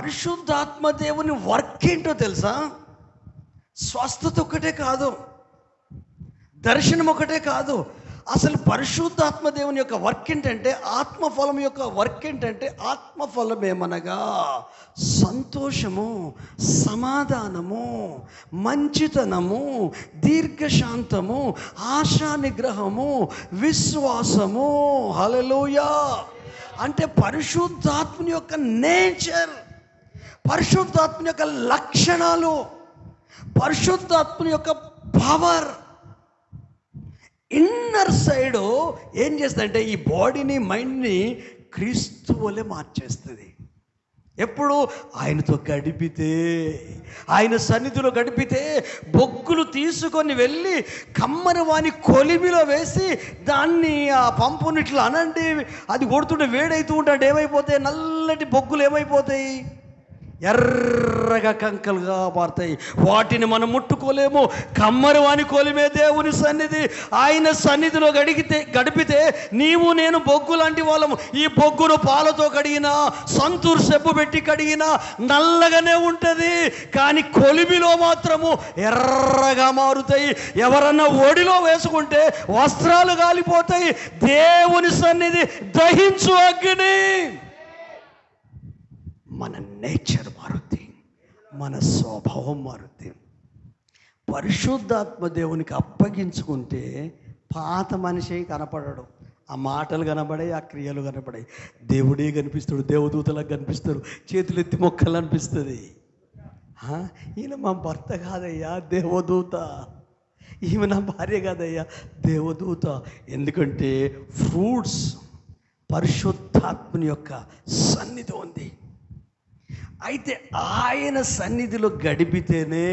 పరిశుద్ధాత్మ దేవుని వర్క్ ఏంటో తెలుసా? స్వస్థత ఒకటే కాదు. దర్శనం ఒకటే కాదు. అసలు పరిశుద్ధాత్మ దేవుని యొక్క వర్క్ ఏంటంటే ఆత్మఫలం యొక్క వర్క్ ఏంటంటే ఆత్మఫలం ఏమనగా సంతోషము సమాధానము మంచితనము దీర్ఘశాంతము ఆశా నిగ్రహము విశ్వాసము. హలలోయ అంటే పరిశుద్ధాత్మని యొక్క నేచర్ పరిశుద్ధాత్మ యొక్క లక్షణాలు పరిశుద్ధాత్మ యొక్క పవర్ ఇన్నర్ సైడ్ ఏం చేస్తుందంటే ఈ బాడీని మైండ్ని క్రీస్తు వలె మార్చేస్తుంది. ఎప్పుడు? ఆయనతో గడిపితే ఆయన సన్నిధిలో గడిపితే బొగ్గులు తీసుకొని వెళ్ళి కమ్మని వాని కొలిమిలో వేసి దాన్ని ఆ పంపుని ఇట్లా అనండి అది కొడుతుంటే వేడైతూ ఉంటాడు ఏమైపోతాయి? నల్లటి బొగ్గులు ఏమైపోతాయి? ఎర్రగా కంకలుగా మారుతాయి వాటిని మనం ముట్టుకోలేము. కమ్మరు వాని కొలిమే దేవుని సన్నిధి. ఆయన సన్నిధిలో గడిగితే గడిపితే నీవు నేను బొగ్గు లాంటి వాళ్ళము. ఈ బొగ్గును పాలతో కడిగినా సంతూర్ సెబ్బు పెట్టి కడిగినా నల్లగానే ఉంటుంది. కానీ కొలిమిలో మాత్రము ఎర్రగా మారుతాయి. ఎవరన్నా ఒడిలో వేసుకుంటే వస్త్రాలు కాలిపోతాయి దేవుని సన్నిధి దహించు అగ్ని. మన నేచర్ మారుద్ది మన స్వభావం మారుద్ది. పరిశుద్ధాత్మ దేవునికి అప్పగించుకుంటే పాత మనిషి కనపడడు. ఆ మాటలు కనబడాయి ఆ క్రియలు కనబడాయి. దేవుడే కనిపిస్తాడు దేవదూతలకు కనిపిస్తారు చేతులు ఎత్తి మొక్కలు అనిపిస్తుంది. ఈయన మా భర్త కాదయ్యా దేవదూత. ఈమె నా భార్య కాదయ్యా దేవదూత. ఎందుకంటే ఫ్రూట్స్ పరిశుద్ధాత్మని యొక్క సన్నిధి ఉంది. అయితే ఆయన సన్నిధిలో గడిపితేనే